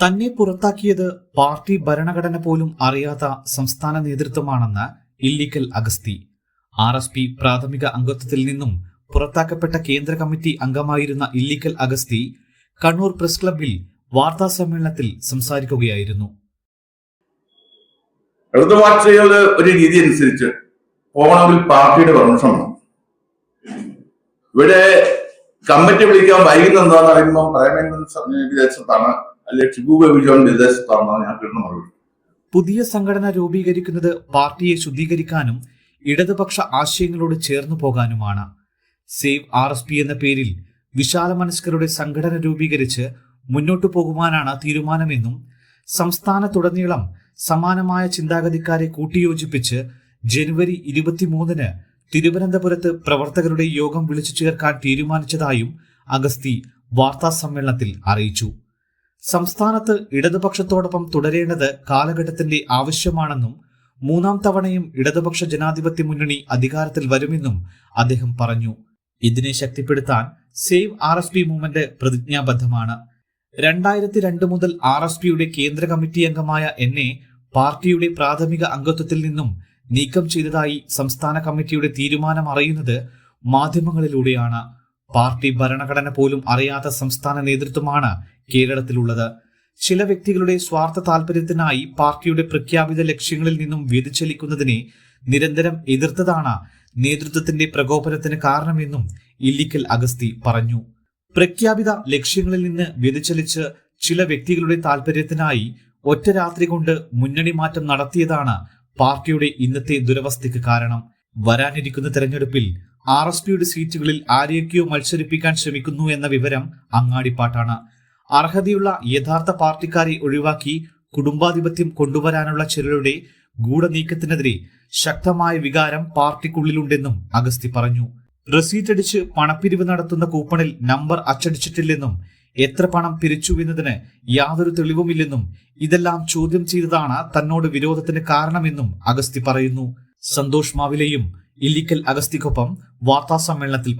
തന്നെ പുറത്താക്കിയത് പാർട്ടി ഭരണഘടന പോലും അറിയാത്ത സംസ്ഥാന നേതൃത്വമാണെന്ന് Illikkal Agasthi. R S P പ്രാഥമിക അംഗത്വത്തിൽ നിന്നും പുറത്താക്കപ്പെട്ട കേന്ദ്ര കമ്മിറ്റി അംഗമായിരുന്ന ഇല്ലിക്കൽ അഗസ്തി കണ്ണൂർ പ്രസ് ക്ലബിൽ വാർത്താ സമ്മേളനത്തിൽ സംസാരിക്കുകയായിരുന്നു. ഒരു രീതി അനുസരിച്ച് പോകണമെങ്കിൽ പാർട്ടിയുടെ പെർമിഷൻ ഇവിടെ കമ്മിറ്റി വിളിക്കാൻ വൈകുന്നത് എന്താണെന്ന് അറിയുമ്പോൾ പ്രേമേന്ദ്രൻ വിദേശത്താണ് ജോൺ പുതിയ സംഘടന രൂപീകരിക്കുന്നത് പാർട്ടിയെ ശുദ്ധീകരിക്കാനും ഇടതുപക്ഷ ആശയങ്ങളോട് ചേർന്നു പോകാനുമാണ്. സേവ് ആർ എസ് പി എന്ന പേരിൽ വിശാല മനസ്കരുടെ സംഘടന രൂപീകരിച്ച് മുന്നോട്ടു പോകുവാനാണ് തീരുമാനമെന്നും സംസ്ഥാനത്തുടനീളം സമാനമായ ചിന്താഗതിക്കാരെ കൂട്ടിയോജിപ്പിച്ച് ജനുവരി ഇരുപത്തിമൂന്നിന് തിരുവനന്തപുരത്ത് പ്രവർത്തകരുടെ യോഗം വിളിച്ചു ചേർക്കാൻ തീരുമാനിച്ചതായും അഗസ്തി വാർത്താ സമ്മേളനത്തിൽ അറിയിച്ചു. സംസ്ഥാനത്ത് ഇടതുപക്ഷത്തോടൊപ്പം തുടരേണ്ടത് കാലഘട്ടത്തിന്റെ ആവശ്യമാണെന്നും മൂന്നാം തവണയും ഇടതുപക്ഷ ജനാധിപത്യ മുന്നണി അധികാരത്തിൽ വരുമെന്നും അദ്ദേഹം പറഞ്ഞു. ഇതിനെ ശക്തിപ്പെടുത്താൻ save R S P movement പ്രതിജ്ഞാബദ്ധമാണ്. രണ്ടായിരത്തി രണ്ട് മുതൽ ആർ എസ് പിയുടെ കേന്ദ്ര കമ്മിറ്റി അംഗമായ എന്നെ പാർട്ടിയുടെ പ്രാഥമിക അംഗത്വത്തിൽ നിന്നും നീക്കം ചെയ്തതായി സംസ്ഥാന കമ്മിറ്റിയുടെ തീരുമാനം അറിയുന്നത് മാധ്യമങ്ങളിലൂടെയാണ്. പാർട്ടി ഭരണഘടന പോലും അറിയാത്ത സംസ്ഥാന നേതൃത്വമാണ് കേരളത്തിലുള്ളത്. ചില വ്യക്തികളുടെ സ്വാർത്ഥ താല്പര്യത്തിനായി പാർട്ടിയുടെ പ്രഖ്യാപിത ലക്ഷ്യങ്ങളിൽ നിന്നും വ്യതിചലിക്കുന്നതിനെ നിരന്തരം എതിർത്തതാണ് നേതൃത്വത്തിന്റെ പ്രകോപനത്തിന് കാരണമെന്നും ഇല്ലിക്കൽ അഗസ്തി പറഞ്ഞു. പ്രഖ്യാപിത ലക്ഷ്യങ്ങളിൽ നിന്ന് വ്യതിചലിച്ച് ചില വ്യക്തികളുടെ താല്പര്യത്തിനായി ഒറ്റ രാത്രി കൊണ്ട് മുന്നണി മാറ്റം നടത്തിയതാണ് പാർട്ടിയുടെ ഇന്നത്തെ ദുരവസ്ഥയ്ക്ക് കാരണം. വരാനിരിക്കുന്ന തെരഞ്ഞെടുപ്പിൽ ആർ എസ് പിയുടെ സീറ്റുകളിൽ ആരെയൊക്കെയോ മത്സരിപ്പിക്കാൻ ശ്രമിക്കുന്നു എന്ന വിവരം അങ്ങാടിപ്പാട്ടാണ്. അർഹതയുള്ള യഥാർത്ഥ പാർട്ടിക്കാരെ ഒഴിവാക്കി കുടുംബാധിപത്യം കൊണ്ടുവരാനുള്ള ചിലരുടെ ഗൂഢനീക്കത്തിനെതിരെ ശക്തമായ വികാരം പാർട്ടിക്കുള്ളിലുണ്ടെന്നും അഗസ്തി പറഞ്ഞു. റെസീറ്റ് അടിച്ച് പണപ്പിരിവ് നടത്തുന്ന കൂപ്പണിൽ നമ്പർ അച്ചടിച്ചിട്ടില്ലെന്നും എത്ര പണം പിരിച്ചുവെന്നതിന് യാതൊരു തെളിവുമില്ലെന്നും ഇതെല്ലാം ചോദ്യം ചെയ്തതാണ് തന്നോട് വിരോധത്തിന് കാരണമെന്നും അഗസ്തി പറയുന്നു. സന്തോഷ് മാവിലെയും ഇല്ലിക്കൽ അഗസ്തിക്കൊപ്പം വാർത്താ സമ്മേളനത്തിൽ